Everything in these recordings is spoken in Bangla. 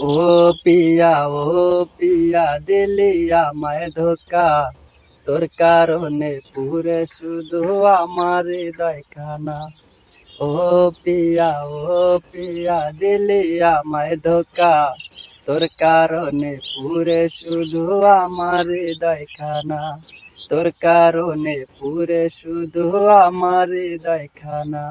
ও পিয়া ও পিয়া, দিলি আমায় ধোকা। তোর কারণে পুরে শুধু আমার হৃদয়খানা। ও পিয়া ও পিয়া, দিলি আমায় ধোকা। তোর কারণে পুরে শুধু আমার হৃদয়খানা। তোর কারণে পুরে শুধু আমার হৃদয়খানা।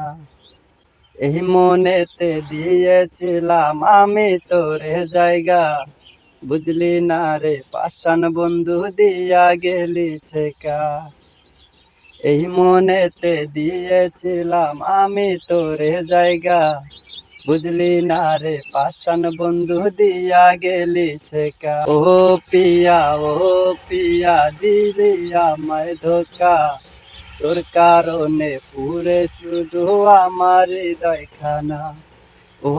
এই মনেতে দিয়েছিলাম আমি তোরে জায়গা। বুঝলি না রে, পাষাণ বন্ধু দিয়া গেলি ছেকা। এই মনেতে দিয়েছিলাম আমি তোরে জায়গা। বুঝলি না রে, পাষাণ বন্ধু দিয়া গেলি ছেকা। ও পিয়া ও পিয়া, দিলি আমায় ধোকা। তোর কারণে পুরে শুধু আমার হৃদয়খানা ও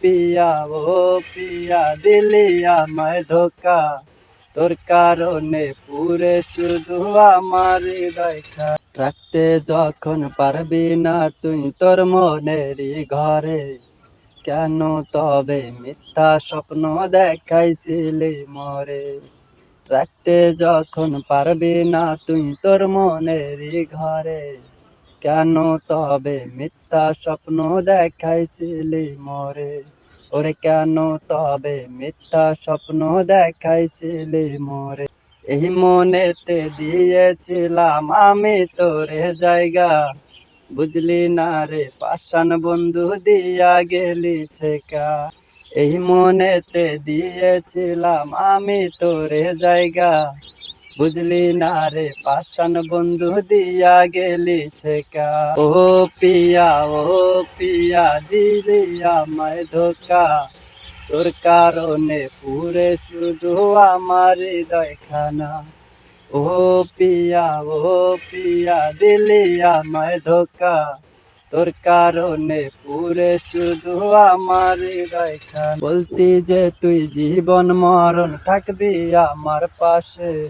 পিয়া ও পিয়া, দিলি আমায় ধোকা। তোর কারণে পুরে শুধু আমার হৃদয়খানা রাখতে যখন পারবি না তুই তোর মনেরই ঘরে, কেন তবে মিথ্যা স্বপ্ন দেখাইছিলি মরে? রাখতে যখন পারবি না তুই তোর মনের ঘরে। কেন তবে মিথ্যা স্বপ্ন দেখাইছিলি মরে? ওরে কেন তবে মিথ্যা স্বপ্ন দেখাইছিলি মরে? এই মনেতে দিয়েছিলাম আমি তোরে জায়গা। বুঝলি না রে, পাষাণ বন্ধু দিয়া গেলি ছেকা এই মনেতে দিয়েছিলাম আমি তোরে জায়গা। বুঝলি না রে, পাষাণ বন্ধু দিয়া গেলি ছেকা। ও পিয়া ও পিয়া, দিলি আমায় ধোকা। তোর কারণে পুরে শুধু আমার হৃদয়খানা। ও পিয়া ও পিয়া, দিলি আমায় ধোকা। তোর কারণে পুরে শুধু আমার বলতি যে তুই জীবন মরণ থাকবি আমার পাশে,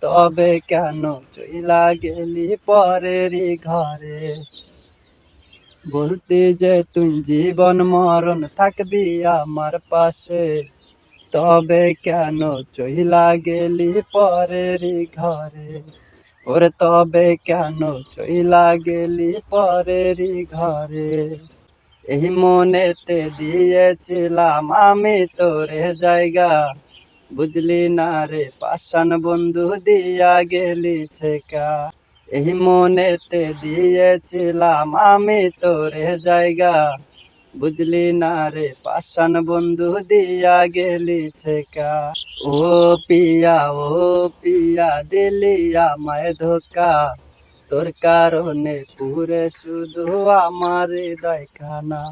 তবে কেন চইলা গেলি পরেরই ঘরে? বলতে যে তুই জীবন মরণ থাকবি আমার পাশে, তবে কেন চইলা গেলি পরেরই ঘরে? ওরে তবে কেন চইলা গেলি পরেরই ঘরে? এই মনেতে দিয়েছিলাম আমি তোরে জায়গা। বুঝলি না রে, পাষাণ বন্ধু দিয়া গেলি ছেকা। এই মনেতে দিয়েছিলাম আমি তোরে জায়গা। বুঝলি না রে, পাষাণ বন্ধু দিয়া গেলি ছেকা। ও পিয়া ও পিয়া, দিলি আমায় ধোকা। তোর কারণে পুরে শুধু আমার হৃদয়খানা।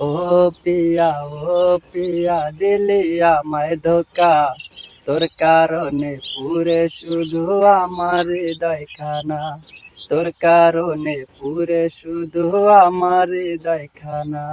ও পিয়া ও পিয়া, দিলি আমায় ধোকা। তোর কারণে পুরে শুধু আমার হৃদয়খানা। তোর কারণে পুরে শুধু আমার হৃদয়খানা